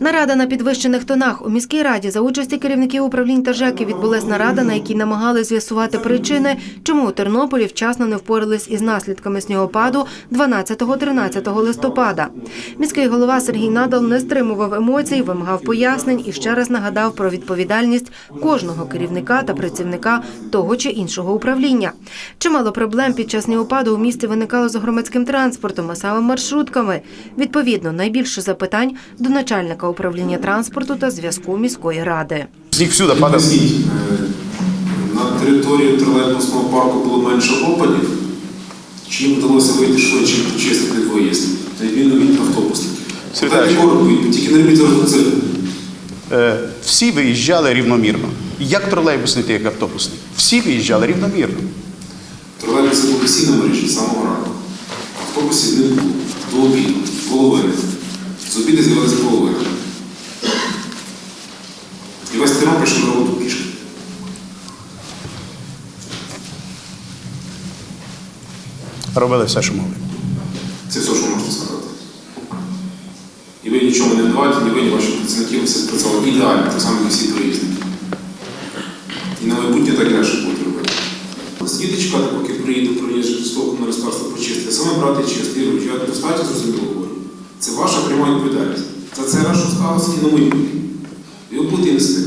Нарада на підвищених тонах у міській раді за участі керівників управлінь та ЖЕКів відбулась нарада, на якій намагали з'ясувати причини, чому у Тернополі вчасно не впорались із наслідками снігопаду 12-13 листопада. Міський голова Сергій Надал не стримував емоцій, вимагав пояснень і ще раз нагадав про відповідальність кожного керівника та працівника того чи іншого управління. Чимало проблем під час снігопаду у місті виникало з громадським транспортом, а саме маршрутками. Відповідно, найбільше запитань до начальника управління транспорту та зв'язку міської ради. Сніг всюди падає. Е, на території тролейбусного парку було менше опадів, чи їм вдалося вийти швидше і почистити виїзд, на відміну від автобусників? Коротку тільки не робіть це. Всі виїжджали рівномірно. Як тролейбусний, так як автобусний. Всі виїжджали рівномірно. Тролейбуси були всі на мережі з самого ранку. Автобусів не було. До обіду, половини. З обіду з'явилася половина. На роботу пішки. Робили все, що могли. Це все, що можна сказати. І ви нічого не давайте, ні ви, ні ваші працівники все працювали ідеально, так само, як всі приїзники. І на майбутнє так і далі будуть робити. Сліди чекати, поки приїде стовку на господарство почистити. Саме брати честь, Ігор, я достатньо зрозуміло говорю. Це ваша пряма відповідальність. За це що сталося і на майбутнє. І ви будете нести.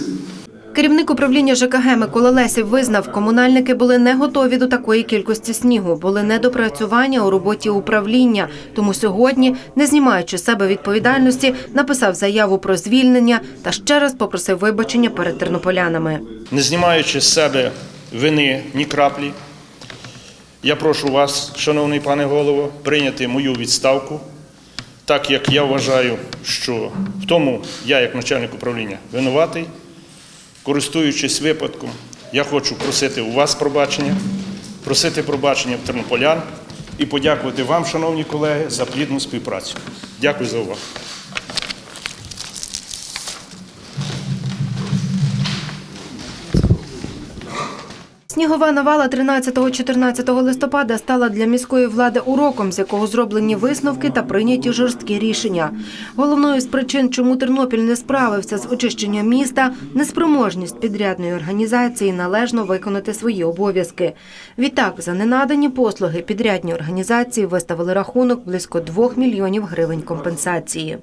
Керівник управління ЖКГ Микола Лесів визнав, комунальники були не готові до такої кількості снігу, були недопрацювання у роботі управління. Тому сьогодні, не знімаючи себе відповідальності, написав заяву про звільнення та ще раз попросив вибачення перед тернополянами. не знімаючи з себе вини ні краплі, я прошу вас, шановний пане голово, прийняти мою відставку, так як я вважаю, що в тому я, як начальник управління, винуватий. Користуючись випадком, я хочу просити у вас пробачення, просити пробачення в тернополян і подякувати вам, шановні колеги, за плідну співпрацю. Дякую за увагу. Снігова навала 13-14 листопада стала для міської влади уроком, з якого зроблені висновки та прийняті жорсткі рішення. Головною з причин, чому Тернопіль не справився з очищенням міста, неспроможність підрядної організації належно виконати свої обов'язки. Відтак, за ненадані послуги підрядні організації виставили рахунок близько 2 мільйонів гривень компенсації.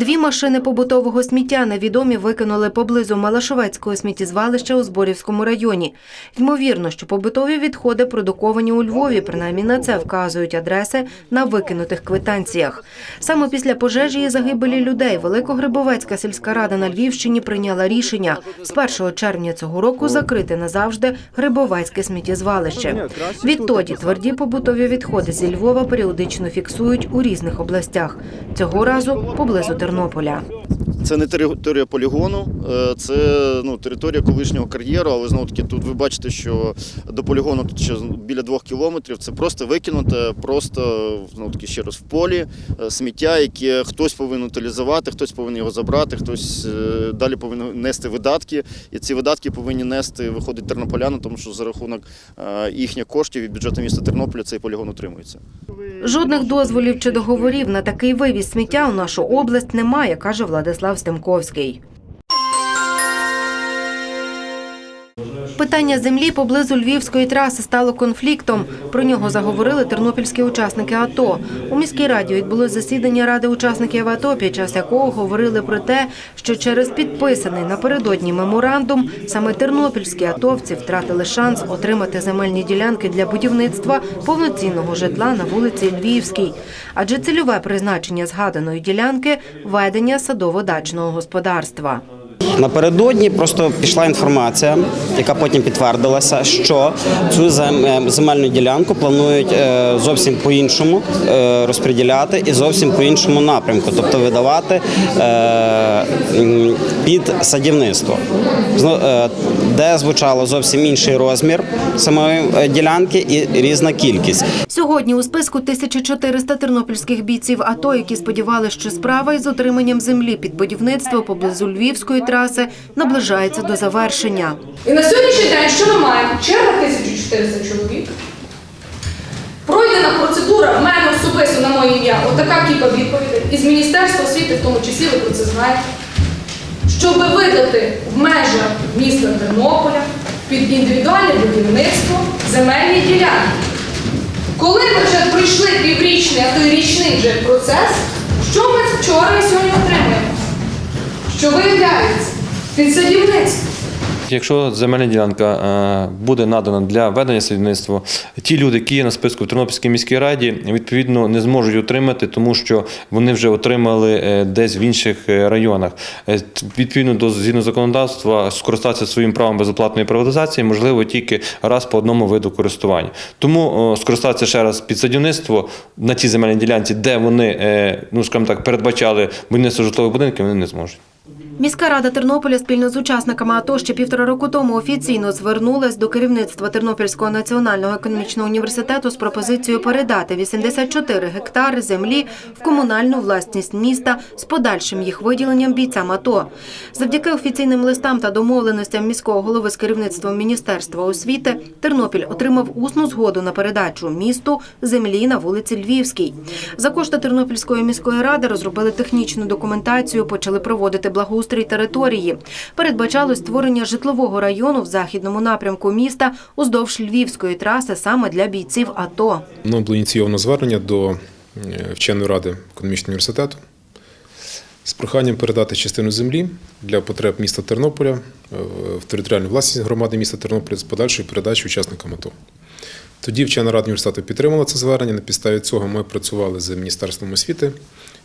Дві машини побутового сміття невідомі викинули поблизу Малашовецького сміттєзвалища у Зборівському районі. Ймовірно, що побутові відходи продуковані у Львові, принаймні на це вказують адреси на викинутих квитанціях. Саме після пожежі і загибелі людей Великогрибовецька сільська рада на Львівщині прийняла рішення з 1 червня цього року закрити назавжди Грибовецьке сміттєзвалище. Відтоді тверді побутові відходи зі Львова періодично фіксують у різних областях. Цього разу поблизу Тернополя. Це не територія полігону, е, це ну, територія колишнього кар'єру, але знову таки тут ви бачите, що до полігону тут ще біля двох кілометрів. Це просто викинуте, просто знову таки ще раз в полі е, сміття, яке хтось повинен утилізувати, хтось повинен його забрати, хтось е, далі повинен нести видатки. І ці видатки повинні нести, виходить тернополяни, тому що за рахунок їхніх коштів від бюджету міста Тернополя цей полігон утримується. Жодних дозволів чи договорів на такий вивіз сміття у нашу область немає, каже Владислав Стемковський. Питання землі поблизу Львівської траси стало конфліктом. Про нього заговорили тернопільські учасники АТО. У міській раді відбулось засідання ради учасників АТО, під час якого говорили про те, що через підписаний напередодні меморандум саме тернопільські атовці втратили шанс отримати земельні ділянки для будівництва повноцінного житла на вулиці Львівській. Адже цільове призначення згаданої ділянки ведення садово-дачного господарства. Напередодні просто пішла інформація, яка потім підтвердилася, що цю е, земельну ділянку планують е, зовсім по-іншому е, розподіляти і зовсім по іншому напрямку, тобто видавати під садівництво, де звучало зовсім інший розмір самої ділянки і різна кількість. Сьогодні у списку 1400 тернопільських бійців АТО, які сподівалися, що справа із отриманням землі під будівництво поблизу Львівської траси наближається до завершення. І на сьогоднішній день що ми маємо? Черга 1400 чоловік. Пройдена процедура в мене особисто на моє ім'я отака кіпа відповідей. Із Міністерства освіти, в тому числі, ви про це знаєте. Щоб видати в межах міста Тернополя під індивідуальне будівництво земельні ділянки. Коли ми вже пройшли піврічний, а то й річний вже процес, що ми вчора і сьогодні отримуємо? Що виявляється? Під. Якщо земельна ділянка е, буде надана для ведення садівництва, ті люди, які є на списку в Тернопільській міській раді, відповідно не зможуть отримати, тому що вони вже отримали е, десь в інших е, районах. Відповідно до згідно законодавства, скористатися своїм правом безоплатної приватизації можливо тільки раз по одному виду користування. Тому скористатися ще раз під садівництво на тій земельній ділянці, де вони, ну скажімо так, передбачали будівництво житлових будинків, вони не зможуть. Міська рада Тернополя спільно з учасниками АТО ще півтора року тому офіційно звернулась до керівництва Тернопільського національного економічного університету з пропозицією передати 84 гектари землі в комунальну власність міста з подальшим їх виділенням бійцям АТО. Завдяки офіційним листам та домовленостям міського голови з керівництвом Міністерства освіти Тернопіль отримав усну згоду на передачу місту землі на вулиці Львівській. За кошти Тернопільської міської ради розробили технічну документацію, почали проводити благоустрій території. Передбачалось створення житлового району в західному напрямку міста уздовж Львівської траси саме для бійців АТО. Мною було ініційовано звернення до е, вченої ради економічного університету з проханням передати частину землі для потреб міста Тернополя е, в територіальну власність громади міста Тернополя з подальшою передачею учасникам АТО. Тоді вчена рада університету підтримала це звернення. На підставі цього ми працювали з Міністерством освіти.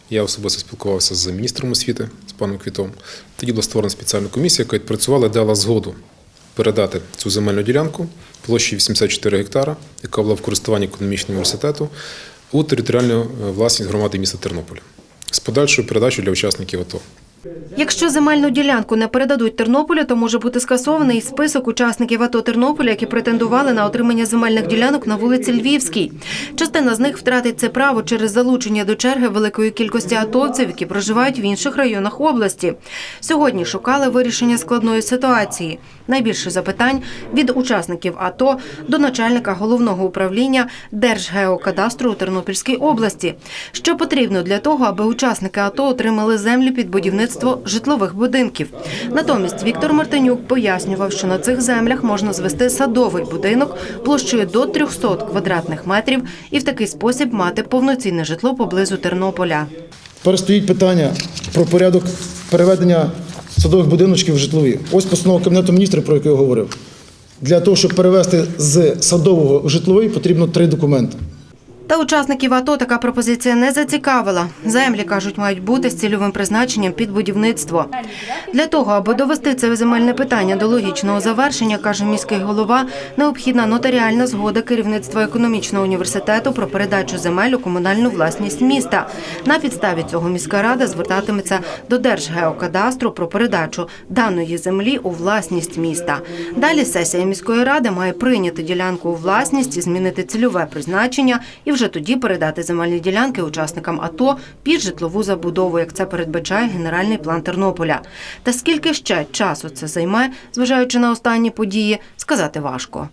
Я особисто спілкувався з міністром освіти, з паном Квітом. Тоді була створена спеціальна комісія, яка відпрацювала і дала згоду передати цю земельну ділянку площею 84 гектара, яка була в користуванні економічного університету, у територіальну е, власність громади міста Тернополя з подальшою передачею для учасників АТО. Якщо земельну ділянку не передадуть Тернополю, то може бути скасований список учасників АТО Тернополя, які претендували на отримання земельних ділянок на вулиці Львівській. Частина з них втратить це право через залучення до черги великої кількості атовців, які проживають в інших районах області. Сьогодні шукали вирішення складної ситуації. Найбільше запитань від учасників АТО до начальника головного управління Держгеокадастру у Тернопільській області. Що потрібно для того, аби учасники АТО отримали землі під будівництво житлових будинків. Натомість Віктор Мартинюк пояснював, що на цих землях можна звести садовий будинок площею до 300 квадратних метрів і в такий спосіб мати повноцінне житло поблизу Тернополя. Тепер питання про порядок переведення садових будиночків в житлові. Ось постанова Кабінету міністрів, про яку я говорив. Для того, щоб перевести з садового в житловий, потрібно три документи. Та учасників АТО така пропозиція не зацікавила. Землі, кажуть, мають бути з цільовим призначенням під будівництво. Для того, аби довести це земельне питання до логічного завершення, каже міський голова, необхідна нотаріальна згода керівництва економічного університету про передачу земель у комунальну власність міста. На підставі цього міська рада звертатиметься до Держгеокадастру про передачу даної землі у власність міста. Далі сесія міської ради має прийняти ділянку у власність змінити цільове призначення і вже тоді передати земельні ділянки учасникам АТО під житлову забудову, як це передбачає генеральний план Тернополя. Та скільки ще часу це займе, зважаючи на останні події, сказати важко.